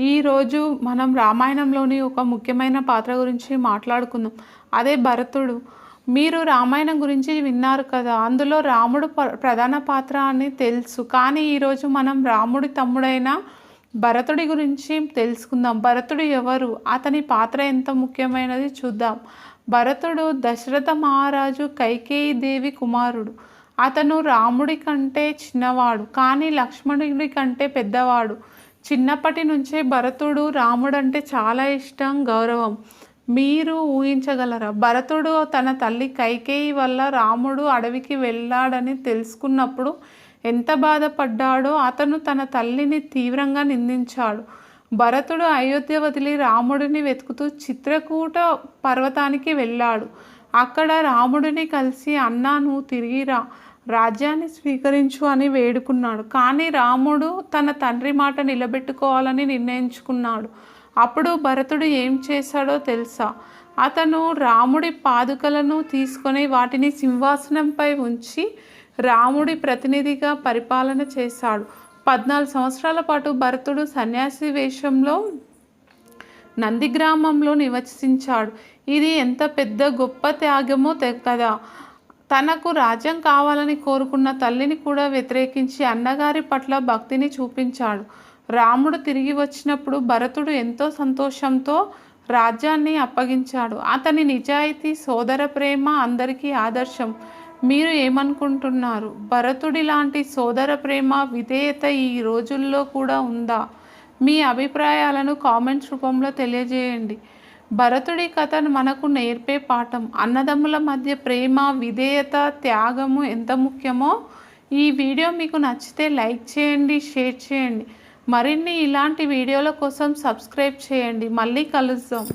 ఈరోజు మనం రామాయణంలోని ఒక ముఖ్యమైన పాత్ర గురించి మాట్లాడుకుందాం. అదే భరతుడు. మీరు రామాయణం గురించి విన్నారు కదా. అందులో రాముడు ప్రధాన పాత్ర అని తెలుసు. కానీ ఈరోజు మనం రాముడి తమ్ముడైన భరతుడి గురించి తెలుసుకుందాం. భరతుడు ఎవరు? అతని పాత్ర ఎంత ముఖ్యమైనది చూద్దాం. భరతుడు దశరథ మహారాజు కైకేయి దేవి కుమారుడు. అతను రాముడి కంటే చిన్నవాడు. కానీ లక్ష్మణుడి కంటే పెద్దవాడు. చిన్నప్పటి నుంచే భరతుడు రాముడు అంటే చాలా ఇష్టం గౌరవం. మీరు ఊహించగలరా? భరతుడు తన తల్లి కైకేయి వల్ల రాముడు అడవికి వెళ్ళాడని తెలుసుకున్నప్పుడు ఎంత బాధపడ్డాడో అతను తన తల్లిని తీవ్రంగా నిందించాడు. భరతుడు అయోధ్య వదిలి రాముడిని వెతుకుతూ చిత్రకూట పర్వతానికి వెళ్ళాడు. అక్కడ రాముడిని కలిసి అన్నా నువ్వు తిరిగిరా. రాజ్యాన్ని స్వీకరించు అని వేడుకున్నాడు. కానీ రాముడు తన తండ్రి మాట నిలబెట్టుకోవాలని నిర్ణయించుకున్నాడు. అప్పుడు భరతుడు ఏం చేశాడో తెలుసా? అతను రాముడి పాదుకలను తీసుకొని వాటిని సింహాసనంపై ఉంచి రాముడి ప్రతినిధిగా పరిపాలన చేశాడు. పద్నాలుగు సంవత్సరాల పాటు భరతుడు సన్యాసి వేషంలో నంది గ్రామంలో నివసించాడు. ఇది ఎంత పెద్ద గొప్ప త్యాగమో తె- కదా? తనకు రాజ్యం కావాలని కోరుకున్న తల్లిని కూడా వ్యతిరేకించి అన్నగారి పట్ల భక్తిని చూపించాడు. రాముడు తిరిగి వచ్చినప్పుడు భరతుడు ఎంతో సంతోషంతో రాజ్యాన్ని అప్పగించాడు. అతని నిజాయితీ సోదర ప్రేమ అందరికీ ఆదర్శం. మీరు ఏమనుకుంటున్నారు? భరతుడి లాంటి సోదర ప్రేమ విధేయత ఈ రోజుల్లో కూడా ఉందా? మీ అభిప్రాయాలను కామెంట్స్ రూపంలో తెలియజేయండి. భరతుడి కథను మనకు నేర్పే పాఠం అన్నదమ్ముల మధ్య ప్రేమ విధేయత త్యాగము ఎంత ముఖ్యమో ఈ వీడియో మీకు నచ్చితే లైక్ చేయండి షేర్ చేయండి. మరిన్ని ఇలాంటి వీడియోల కోసం సబ్స్క్రైబ్ చేయండి. మళ్ళీ కలుద్దాం.